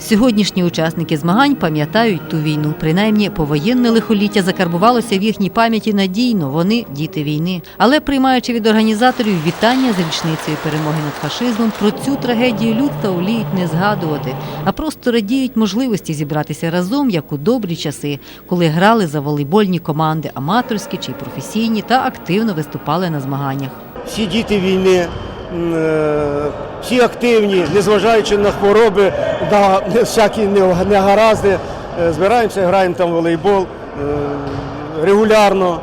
Сьогоднішні учасники змагань пам'ятають ту війну. Принаймні, повоєнне лихоліття закарбувалося в їхній пам'яті надійно. Вони діти війни. Але приймаючи від організаторів вітання з річницею перемоги над фашизмом, про цю трагедію людства воліють не згадувати, а просто радіють можливості зібратися разом, як у добрі часи, коли грали за волейбольні команди, аматорські чи професійні, та активно виступали на змаганнях. всі діти війни, е, всі активні, незважаючи на хвороби, на всякі негаразди, е, збираємося, граємо там в волейбол е, регулярно.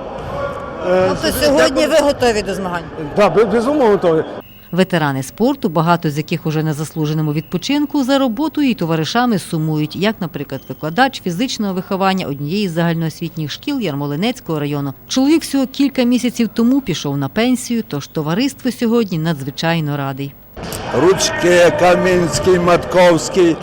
Е, Тобто сьогодні ви готові до змагань? Да, безумовно готові. Ветерани спорту, багато з яких уже на заслуженому відпочинку, за роботою і товаришами сумують, як, наприклад, викладач фізичного виховання однієї з загальноосвітніх шкіл Ярмолинецького району. Чоловік всього кілька місяців тому пішов на пенсію, тож товариство сьогодні надзвичайно радий. Ручки, Камінський, Матковський,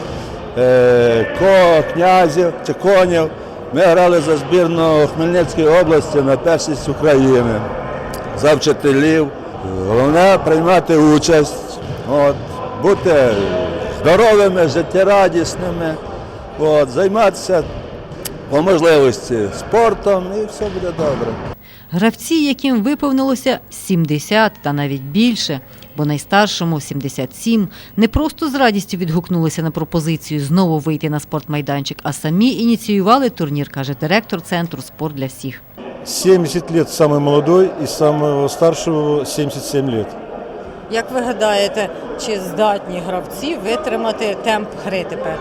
е, Князів чи Конів. Ми грали за збірну Хмельницької області на першість України. За вчителів. Головне приймати участь, от, бути здоровими, життєрадісними, от, займатися по можливості спортом і все буде добре. Гравці, яким виповнилося 70 та навіть більше, бо найстаршому 77, не просто з радістю відгукнулися на пропозицію знову вийти на спортмайданчик, а самі ініціювали турнір, каже директор центру Спорт для всіх. 70 лет самый молодой и самого старшего 77 лет. Як ви гадаєте, чи здатні гравці витримати темп гри тепер?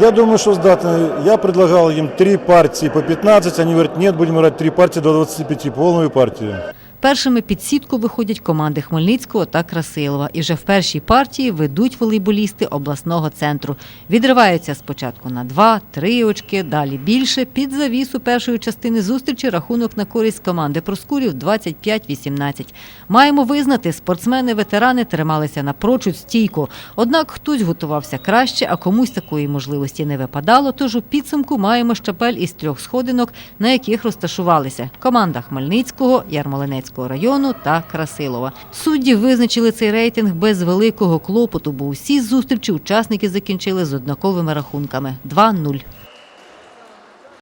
Я думаю, что сдатно. Я предлагал им три партии по 15, они говорят, нет, будем играть три партии до 25, полную партию. Першими під сітку виходять команди Хмельницького та Красилова. І вже в першій партії ведуть волейболісти обласного центру. Відриваються спочатку на два-три очки, далі більше. Під завісу першої частини зустрічі рахунок на користь команди Проскурів 25-18. Маємо визнати, спортсмени-ветерани трималися напрочуд стійко. Однак хтось готувався краще, а комусь такої можливості не випадало. Тож у підсумку маємо щапель із трьох сходинок, на яких розташувалися команда Хмельницького, Ярмолинецького району та Красилова. Судді визначили цей рейтинг без великого клопоту, бо усі зустрічі учасники закінчили з однаковими рахунками 2-0.